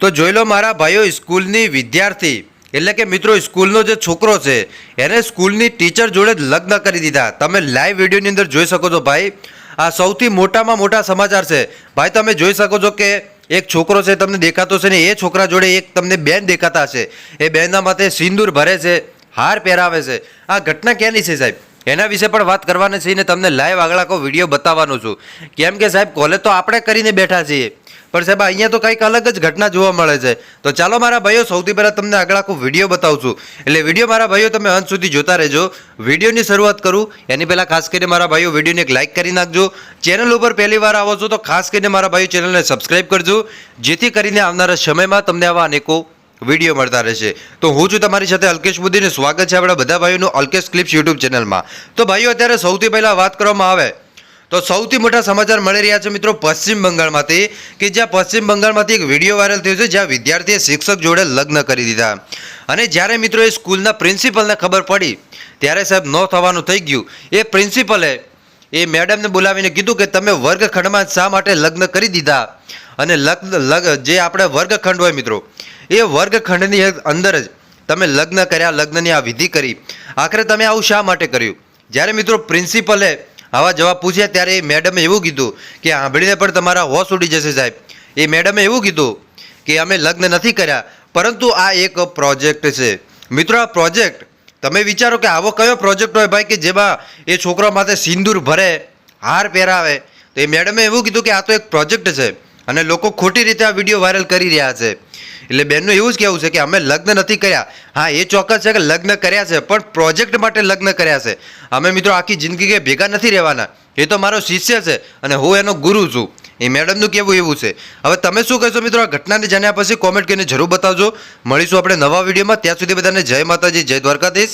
તો જોઈ લો મારા ભાઈઓ, સ્કૂલની વિદ્યાર્થી, એટલે કે મિત્રો, સ્કૂલનો જે છોકરો છે, એને સ્કૂલની ટીચર જોડે જ લગ્ન કરી દીધા. તમે લાઈવ વિડીયોની અંદર જોઈ શકો છો ભાઈ, આ સૌથી મોટામાં મોટા સમાચાર છે. ભાઈ, તમે જોઈ શકો છો કે એક છોકરો છે, તમને દેખાતો છે ને, એ છોકરા જોડે એક તમને બેન દેખાતા છે એ બેનના માથે સિંદૂર ભરે છે, હાર પહેરાવે છે. આ ઘટના ક્યાંની છે સાહેબ? એના વિશે પણ વાત કરવાની છે ને તમને લાઈવ આગળ આખો વીડિયો બતાવવાનો છું. કેમ કે સાહેબ કોલેજ તો આપણે કરીને બેઠા છીએ. પણ સાહેબ, અહીંયા તો કંઈક અલગ જ ઘટના જોવા મળે છે. તો ચાલો મારા ભાઈઓ, સૌથી પહેલાં તમને આગળ આખો વીડિયો બતાવું છું. એટલે વીડિયો મારા ભાઈઓ તમે અંત સુધી જોતા રહેજો. વિડીયોની શરૂઆત કરું. એની પહેલાં ખાસ કરીને મારા ભાઈઓ વિડીયોને એક લાઇક કરી નાખજો. ચેનલ ઉપર પહેલી વાર આવો છો તો ખાસ કરીને મારા ભાઈઓ ચેનલને સબસ્ક્રાઈબ કરજો. જેથી કરીને આવનારા સમયમાં તમને આવા અનેકો વીડિયો મળતા રહેશે. તો હું છું તમારી સાથે અલ્કેશ મોદીને સ્વાગત છે આપણા બધા ભાઈઓનું અલ્કેશ ક્લિપ્સ યુટ્યુબ ચેનલમાં. તો ભાઈઓ, અત્યારે સૌથી પહેલાં વાત કરવામાં આવે. તો સૌથી મોટા સમાચાર મળી રહ્યા છે મિત્રો પશ્ચિમ બંગાળમાંથી, કે જ્યાં પશ્ચિમ બંગાળમાંથી એક વીડિયો વાયરલ થયો છે જ્યાં વિદ્યાર્થીએ શિક્ષક જોડે લગ્ન કરી દીધા. અને જ્યારે મિત્રો એ સ્કૂલના પ્રિન્સિપલને ખબર પડી, ત્યારે સાહેબ ન થવાનું થઈ ગયું. એ પ્રિન્સિપલે એ મેડમને બોલાવીને કીધું કે તમે વર્ગખંડમાં શા માટે લગ્ન કરી દીધા? અને લગ્ન, લગ, જે આપણે વર્ગખંડ હોય મિત્રો, એ વર્ગખંડની અંદર જ તમે લગ્ન કર્યા, લગ્નની આ વિધિ કરી. આખરે તમે આવું શા માટે કર્યું? જ્યારે મિત્રો પ્રિન્સિપલે આવા જવાબ પૂછ્યા ત્યારે એ મેડમે એવું કીધું કે સાંભળીને પણ તમારા હોશ ઉડી જશે સાહેબ. એ મેડમે એવું કીધું કે અમે લગ્ન નથી કર્યા, પરંતુ આ એક પ્રોજેક્ટ છે. મિત્રો, આ પ્રોજેક્ટ તમે વિચારો કે આવો કયો પ્રોજેક્ટ હોય ભાઈ કે જેમાં એ છોકરા માથે સિંદૂર ભરે, હાર પહેરાવે. તો એ મેડમે એવું કીધું કે આ તો એક પ્રોજેક્ટ છે અને લોકો ખોટી રીતે આ વીડિયો વાયરલ કરી રહ્યા છે. એટલે બેનનું એવું જ કહેવું છે કે અમે લગ્ન નથી કર્યા. હા, એ ચોક્કસ છે કે લગ્ન કર્યા છે, પણ પ્રોજેક્ટ માટે લગ્ન કર્યા છે. અમે મિત્રો આખી જિંદગી કે ભેગા નથી રહેવાના. એ તો મારો શિષ્ય છે અને હું એનો ગુરુ છું. એ મેડમનું કહેવું એવું છે. હવે તમે શું કહેશો મિત્રો? આ ઘટનાને જાણ્યા પછી કોમેન્ટ કરીને જરૂર બતાવજો. મળીશું આપણે નવા વિડીયોમાં. ત્યાં સુધી બધાને જય માતાજી, જય દ્વારકાધીશ.